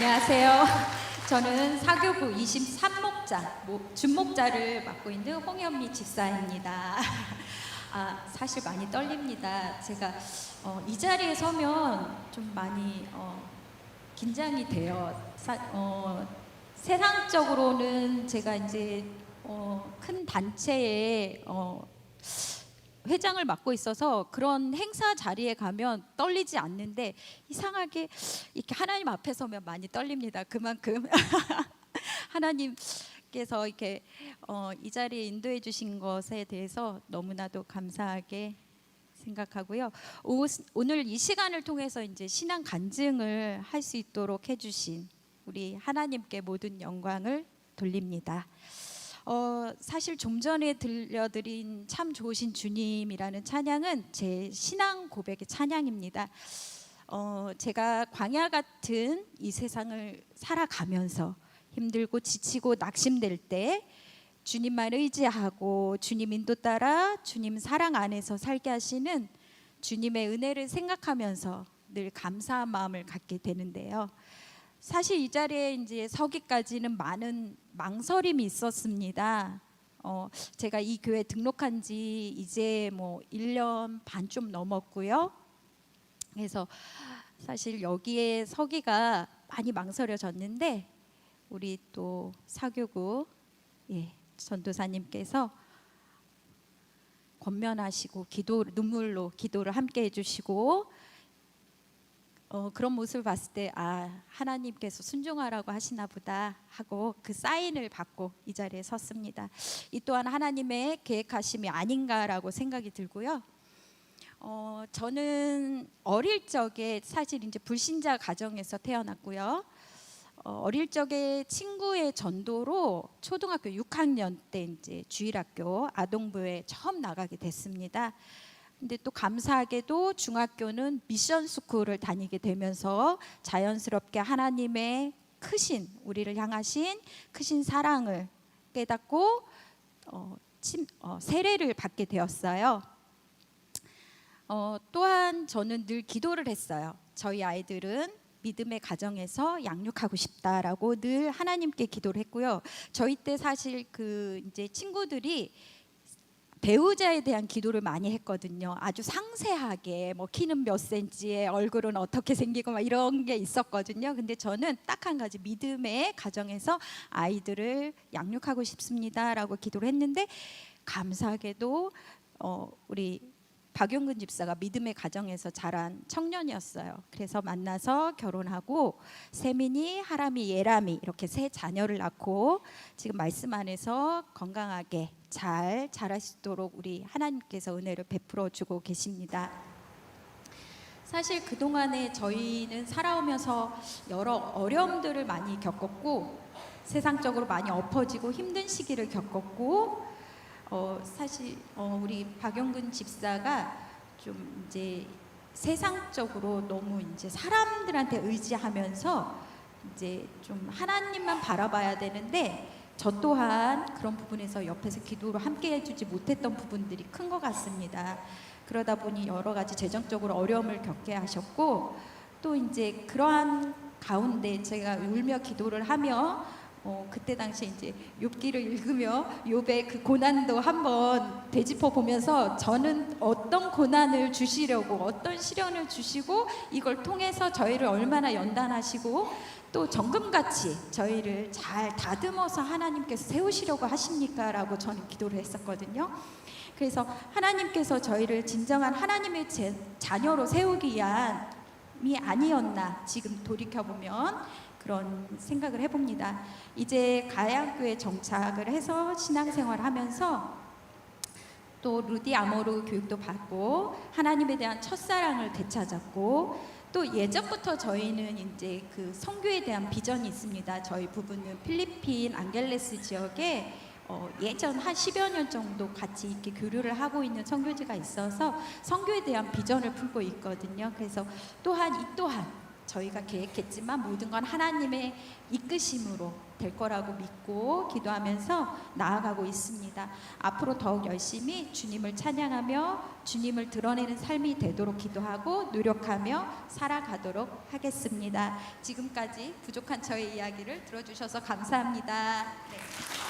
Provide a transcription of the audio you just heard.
안녕하세요. 저는 사교부 23목자, 모- 준목자를 맡고 있는 홍현미 집사입니다. 아, 사실 많이 떨립니다. 제가 어, 이 자리에 서면 좀 많이 어, 긴장이 돼요. 사- 어, 세상적으로는 제가 이제 어, 큰 단체에 어, 회장을 맡고 있어서 그런 행사 자리에 가면 떨리지 않는데 이상하게 이렇게 하나님 앞에 서면 많이 떨립니다. 그만큼 하나님께서 이렇게 어, 이 자리에 인도해 주신 것에 대해서 너무나도 감사하게 생각하고요. 오, 오늘 이 시간을 통해서 이제 신앙 간증을 할 수 있도록 해주신 우리 하나님께 모든 영광을 돌립니다. 어, 사실 좀 전에 들려드린 참 좋으신 주님이라는 찬양은 제 신앙 고백의 찬양입니다. 어, 제가 광야 같은 이 세상을 살아가면서 힘들고 지치고 낙심될 때 주님만 의지하고 주님 인도 따라 주님 사랑 안에서 살게 하시는 주님의 은혜를 생각하면서 늘 감사한 마음을 갖게 되는데요. 사실 이 자리에 이제 서기까지는 많은 망설임이 있었습니다. 어, 제가 이 교회 등록한 지 이제 뭐 1년 반 좀 넘었고요. 그래서 사실 여기에 서기가 많이 망설여졌는데 우리 또 사교구 예, 전도사님께서 권면하시고 기도 눈물로 기도를 함께 해주시고 어, 그런 모습을 봤을 때 아 하나님께서 순종하라고 하시나 보다 하고 그 사인을 받고 이 자리에 섰습니다. 이 또한 하나님의 계획하심이 아닌가라고 생각이 들고요. 어, 저는 어릴 적에 사실 이제 불신자 가정에서 태어났고요. 어, 어릴 적에 친구의 전도로 초등학교 6학년 때 이제 주일학교 아동부에 처음 나가게 됐습니다. 근데 또 감사하게도 중학교는 미션 스쿨을 다니게 되면서 자연스럽게 하나님의 크신 우리를 향하신 크신 사랑을 깨닫고 어, 침, 어, 세례를 받게 되었어요. 어, 또한 저는 늘 기도를 했어요. 저희 아이들은 믿음의 가정에서 양육하고 싶다라고 늘 하나님께 기도를 했고요. 저희 때 사실 그 이제 친구들이 배우자에 대한 기도를 많이 했거든요. 아주 상세하게 뭐 키는 몇 센치에 얼굴은 어떻게 생기고 막 이런 게 있었거든요. 근데 저는 딱 한 가지 믿음의 가정에서 아이들을 양육하고 싶습니다라고 기도를 했는데 감사하게도 어 우리 박용근 집사가 믿음의 가정에서 자란 청년이었어요. 그래서 만나서 결혼하고 세민이, 하람이, 예람이 이렇게 세 자녀를 낳고 지금 말씀 안에서 건강하게 잘 자랄 수 있도록 우리 하나님께서 은혜를 베풀어 주고 계십니다. 사실 그동안에 저희는 살아오면서 여러 어려움들을 많이 겪었고 세상적으로 많이 엎어지고 힘든 시기를 겪었고 어, 사실 어, 우리 박영근 집사가 좀 이제 세상적으로 너무 이제 사람들한테 의지하면서 이제 좀 하나님만 바라봐야 되는데 저 또한 그런 부분에서 옆에서 기도를 함께 해주지 못했던 부분들이 큰 것 같습니다. 그러다 보니 여러 가지 재정적으로 어려움을 겪게 하셨고 또 이제 그러한 가운데 제가 울며 기도를 하며 어, 그때 당시에 이제 욥기를 읽으며 욥의 그 고난도 한번 되짚어 보면서 저는 어떤 고난을 주시려고 어떤 시련을 주시고 이걸 통해서 저희를 얼마나 연단하시고 또 정금같이 저희를 잘 다듬어서 하나님께서 세우시려고 하십니까라고 저는 기도를 했었거든요. 그래서 하나님께서 저희를 진정한 하나님의 제, 자녀로 세우기 위함이 아니었나 지금 돌이켜 보면 그런 생각을 해봅니다. 이제 가양교에 정착을 해서 신앙생활을 하면서 또 루디 아모르 교육도 받고 하나님에 대한 첫사랑을 되찾았고 또 예전부터 저희는 이제 그 선교에 대한 비전이 있습니다. 저희 부부는 필리핀 안겔레스 지역에 어, 예전 한 10여 년 정도 같이 이렇게 교류를 하고 있는 선교지가 있어서 선교에 대한 비전을 품고 있거든요. 그래서 또한 이 또한 저희가 계획했지만 모든 건 하나님의 이끄심으로 될 거라고 믿고 기도하면서 나아가고 있습니다. 앞으로 더욱 열심히 주님을 찬양하며 주님을 드러내는 삶이 되도록 기도하고 노력하며 살아가도록 하겠습니다. 지금까지 부족한 저의 이야기를 들어주셔서 감사합니다. 네.